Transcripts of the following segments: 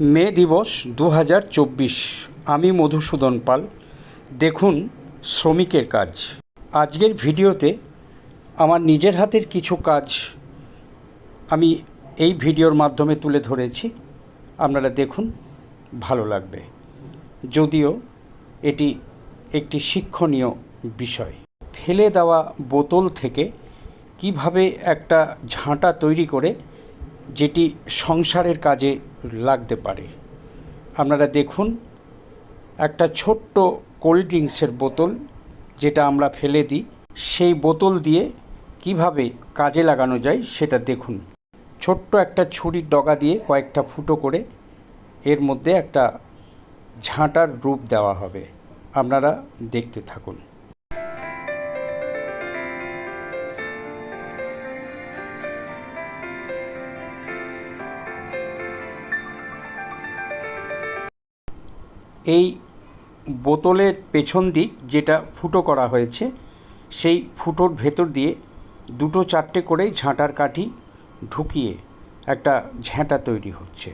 মে দিবস দু হাজার চব্বিশ। আমি মধুসূদন পাল। দেখুন শ্রমিকের কাজ। আজকের ভিডিওতে আমার নিজের হাতের কিছু কাজ আমি এই ভিডিওর মাধ্যমে তুলে ধরেছি। আপনারা দেখুন, ভালো লাগবে। যদিও এটি একটি শিক্ষণীয় বিষয়। ফেলে দেওয়া বোতল থেকে কীভাবে একটা ঝাঁটা তৈরি করে যেটি সংসারের কাজে লাগতে পারে। আপনারা দেখুন, একটা ছোট্ট কোল্ড ড্রিঙ্কসের বোতল যেটা আমরা ফেলে দিই, সেই বোতল দিয়ে কীভাবে কাজে লাগানো যায় সেটা দেখুন। ছোট্ট একটা ছুরির ডগা দিয়ে কয়েকটা ফুটো করে এর মধ্যে একটা ঝাঁটার রূপ দেওয়া হবে। আপনারা দেখতে থাকুন। এই বোতলের পেছন দিক যেটা ফুটো করা হয়েছে, সেই ফুটোর ভেতর দিয়ে দুটো চারটে করে ঝাঁটার কাঠি ঢুকিয়ে একটা ঝ্যাঁটা তৈরি হচ্ছে।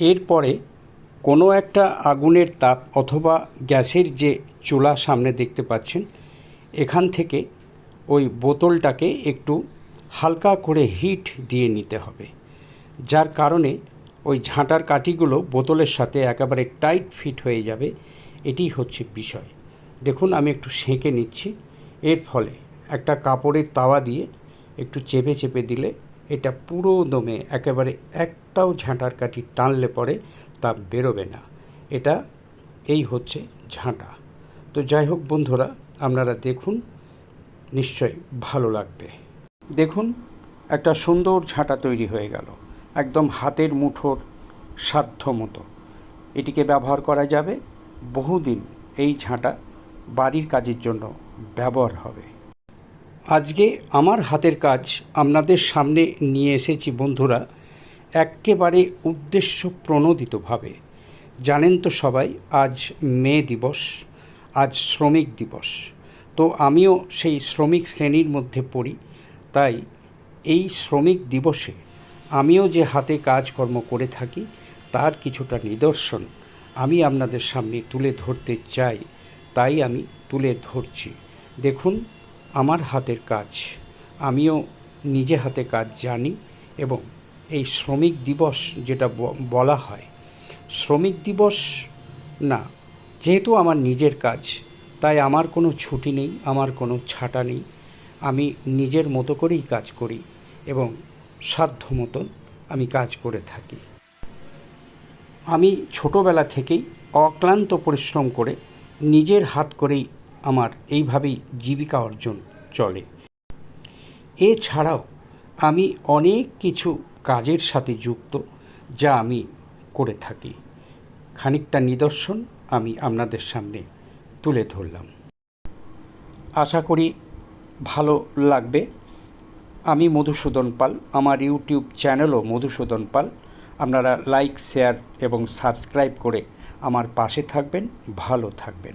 এরপরে কোনো একটা আগুনের তাপ অথবা গ্যাসের যে চুলা সামনে দেখতে পাচ্ছেন, এখান থেকে ওই বোতলটাকে একটু হালকা করে হিট দিয়ে নিতে হবে, যার কারণে ওই ঝাঁটার কাঠিগুলো বোতলের সাথে একেবারে টাইট ফিট হয়ে যাবে। এটি হচ্ছে বিষয়। দেখুন, আমি একটু সেঁকে নিচ্ছি। এর ফলে একটা কাপড়ের তাওয়া দিয়ে একটু চেপে চেপে দিলে এটা পুরো দমে একেবারে একটাও ঝাঁটার কাঠি টানলে পরে তা বেরোবে না। এটা, এই হচ্ছে ঝাঁটা। তো যাই হোক বন্ধুরা, আপনারা দেখুন নিশ্চয় ভালো লাগবে। দেখুন, একটা সুন্দর ঝাঁটা তৈরি হয়ে গেল। একদম হাতের মুঠোর সাধ্য মতো। এটিকে ব্যবহার করা যাবে, বহুদিন এই ঝাঁটা বাড়ির কাজের জন্য ব্যবহার হবে। আজকে আমার হাতের কাজ আপনাদের সামনে নিয়ে এসেছি বন্ধুরা একেবারে উদ্দেশ্য প্রণোদিতভাবে জানেন তো সবাই, আজ মে দিবস, আজ শ্রমিক দিবস। তো আমিও সেই শ্রমিক শ্রেণির মধ্যে পড়ি, তাই এই শ্রমিক দিবসে আমিও যে হাতে কাজকর্ম করে থাকি, তার কিছুটা নিদর্শন আমি আপনাদের সামনে তুলে ধরতে চাই, তাই আমি তুলে ধরছি। দেখুন আমার হাতের কাজ। আমিও নিজে হাতে কাজ জানি এবং এই শ্রমিক দিবস যেটা বলা হয়, শ্রমিক দিবস না, যেহেতু আমার নিজের কাজ, তাই আমার কোনো ছুটি নেই, আমার কোনো ছাটা নেই। আমি নিজের মতো করেই কাজ করি এবং সাধ্য মতন আমি কাজ করে থাকি। আমি ছোটোবেলা থেকেই অক্লান্ত পরিশ্রম করে নিজের হাত করেই আমার এইভাবেই জীবিকা অর্জন চলে। এছাড়াও আমি অনেক কিছু কাজের সাথে যুক্ত যা আমি করে থাকি। খানিকটা নিদর্শন আমি আপনাদের সামনে তুলে ধরলাম। আশা করি ভালো লাগবে। আমি মধুসূদন পাল, আমার ইউটিউব চ্যানেলও মধুসূদন পাল। আপনারা লাইক, শেয়ার এবং সাবস্ক্রাইব করে আমার পাশে থাকবেন, ভালো থাকবেন।